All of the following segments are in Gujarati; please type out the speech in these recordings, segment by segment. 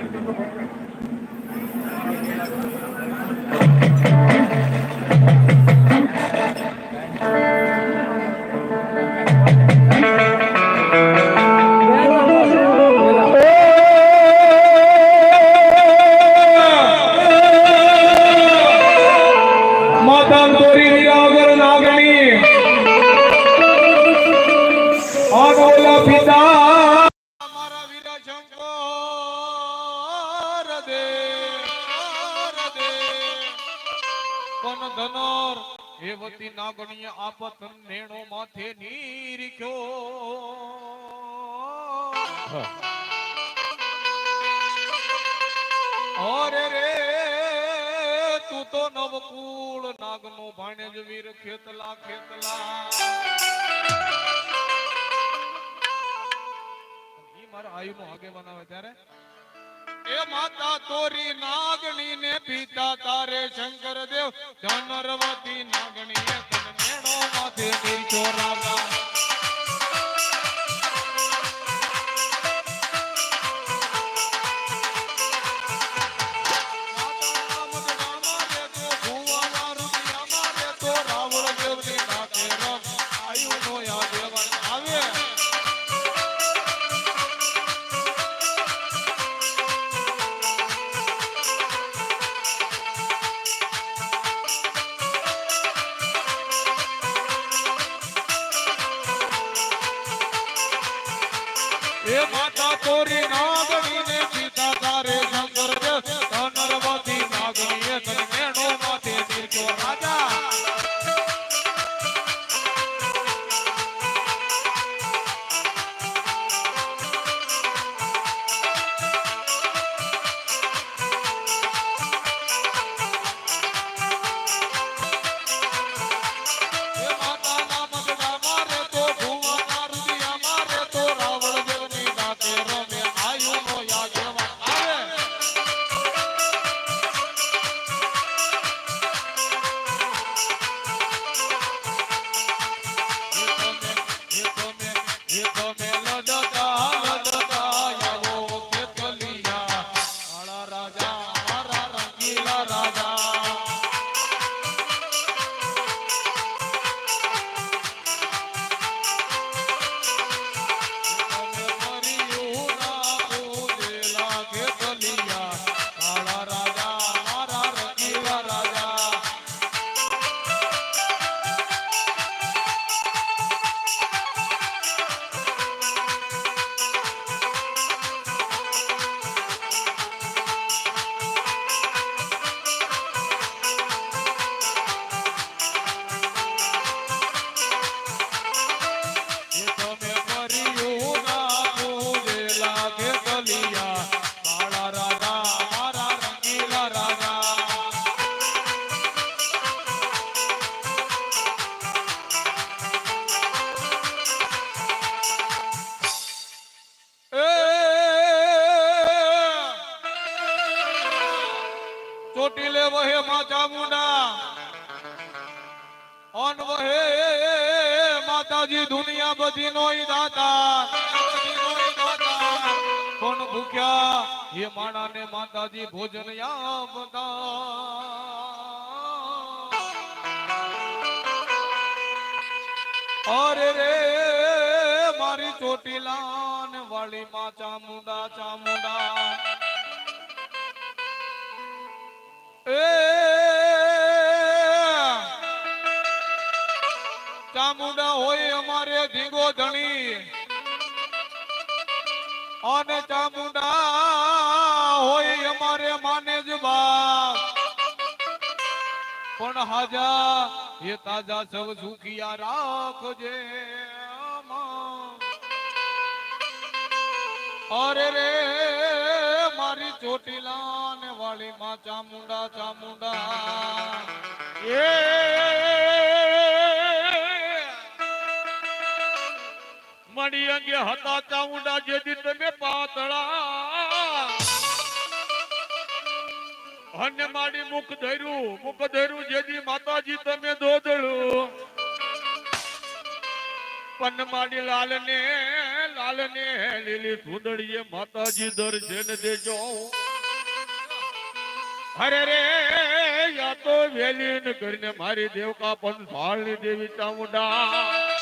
માતા અરે રે, તું તો નવકુળ નાગનો ભાણેજ વીર ખેતલા. ખેતલા મારા આયુનો આગેવાન આવે ત્યારે? એ માતા તોરી નાગણી ને પિતા તારે શંકર દેવ ધનરવતી નાગણી એ માતાજી દુનિયા બધી નો દાતા. કોણ ભૂખ્યા? એ માણા ને માતાજી ભોજન આપતા. અરે રે, મારી ચોટીલાન વાળી માં ચામુંડા ચામુંડા. એ ચામુંડા હોય અમારે ધીંગો ધણી. અને ચામુંડા હોય અમારે માને જ બાપ. પણ હાજા, એ તાજા સૌ સુખિયા રાખજે અરે રે, મારી ચોટીલા ને વાળી માં ચામુંડા ચામુંડા. એ મણી અંગે હતા ચામુંડા જેથી તમે પાતળા. અને માડી મુખ ધર્યું મુખ ધર્યું જેથી માતાજી તમે દોદળું પન માડી લાલ ને લાલ સુંદડીએ માતાજી દર્શન દેજો. અરે રે, યા તો વેલીન કરીને મારી દેવકા પણ ભાળની દેવી ચામુંડા.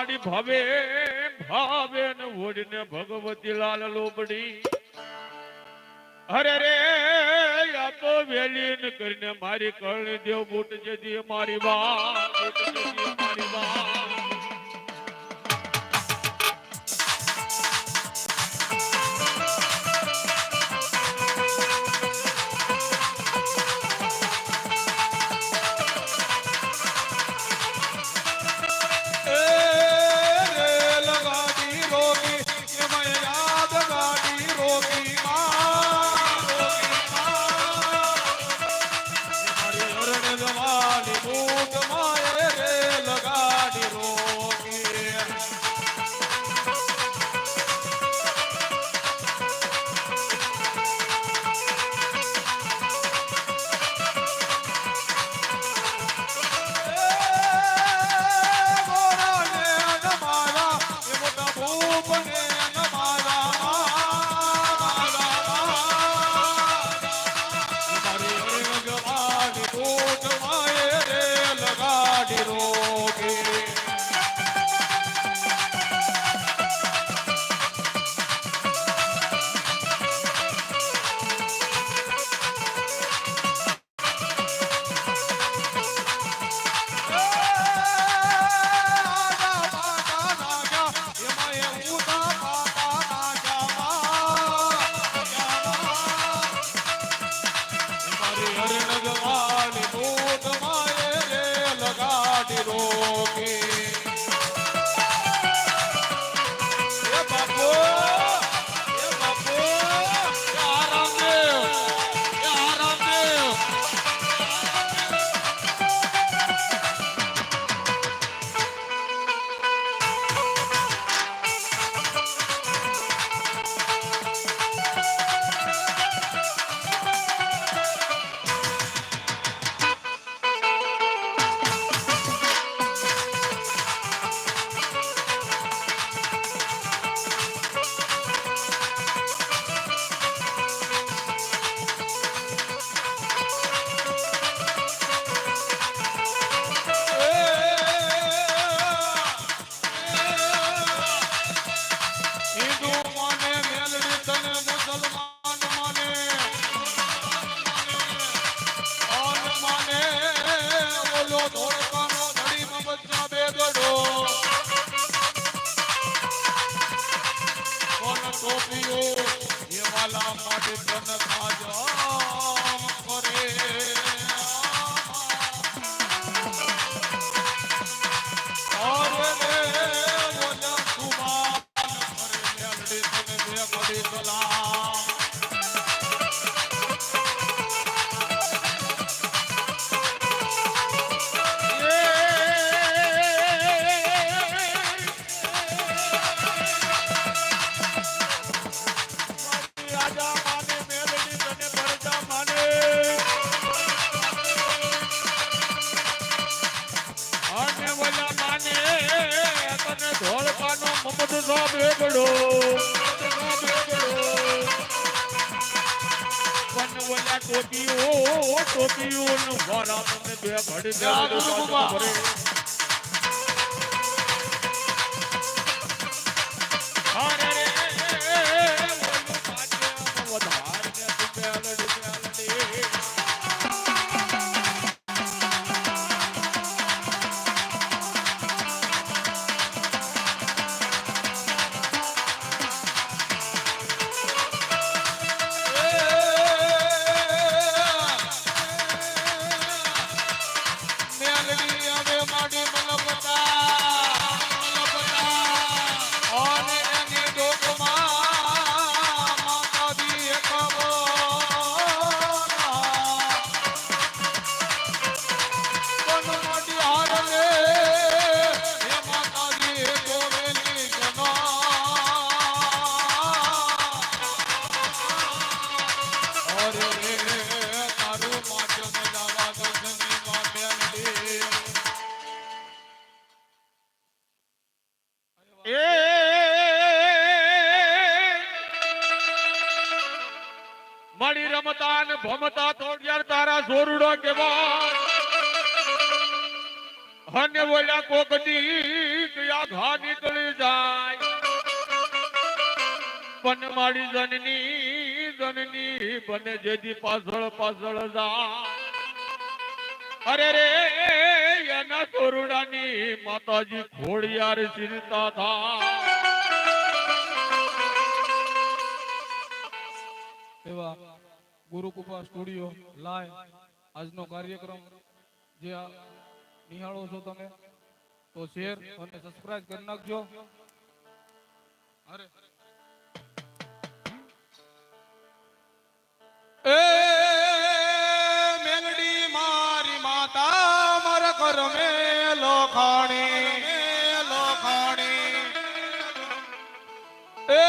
લાડી ભાવે ભાવે ને ઓડીને ભગવતી લાલ લોબડી. અરે રે, આ તો વેલી ને કરીને મારી કરણી દેવ બૂટ જતી મારી બા મારી બા que ટોપિયું ટોપિયું વરામ બે ઘડી અને ઓલા કોક દી ઘા નીકળી જાય. પણ મારી જનની જનની બને જેથી પાછળ પાછળ જા અરે રે, એના સોરડાની માતાજી ખોડિયાર ચિંતા થા એવા ગુરુકૃપા સ્ટુડિયો લાઈવ આજનો કાર્યક્રમ જે નિહાળો છો તમે, તો શેર અને સબસ્ક્રાઇબ કરી નાખજો. એ મેલડી મારી માતા, મર કર મે લોખાણી લોખાણી એ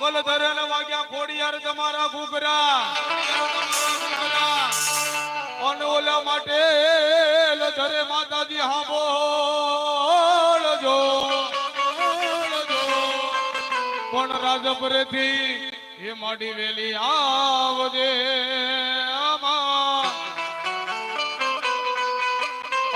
ગલધરે ને વાગ્યા ખોડિયાર તમારા ઘૂઘરા. અને ઓલા માટે લધરે માતાજી હાંભળજો પણ રાજપરેથી એ માડી વેલી આવજે.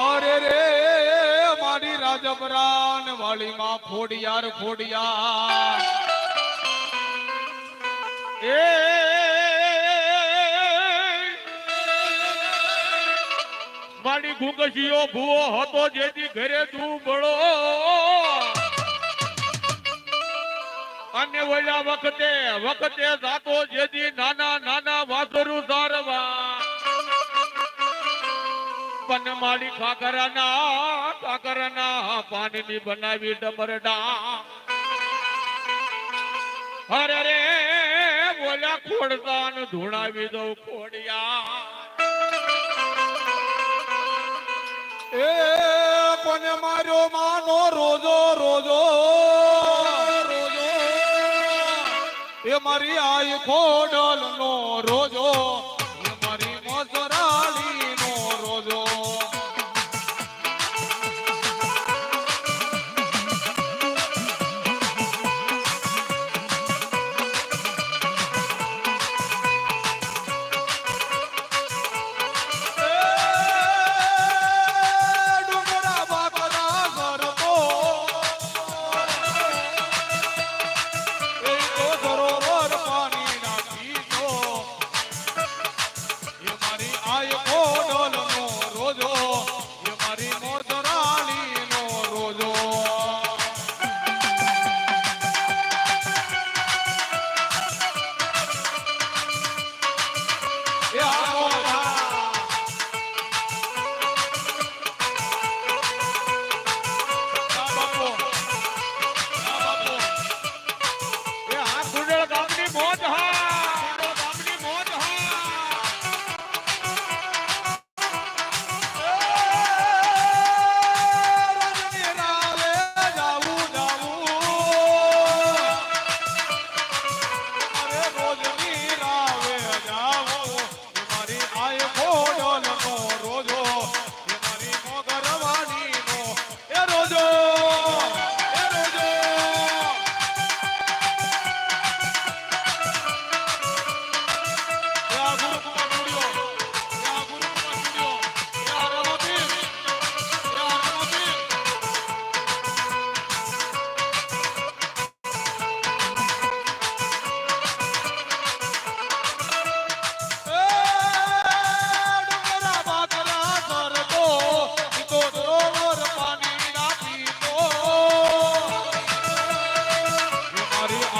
અરે રે, માડી રાજપરાન વાલીમાં ખોડિયાર ખોડિયાર એ ઘુંઘશીઓ ભૂવો હતો જેથી ઘરે ડૂબળો અને ઓલા વખતે વખતે જાતો જેથી નાના નાના વાસરુ સારવા. પણ મારી ખાકરાના ખાકરાના પાણીની બનાવી ડબરડા. અરે રે બોલ્યા ખોડતા ધૂણાવી દઉં ખોડિયા. એ કોને માર્યો માનો રોજો રોજો. રોજો એ મારી આઈ ખોડલ નો રોજો.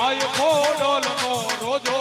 આય ખોડોલ મોરો જો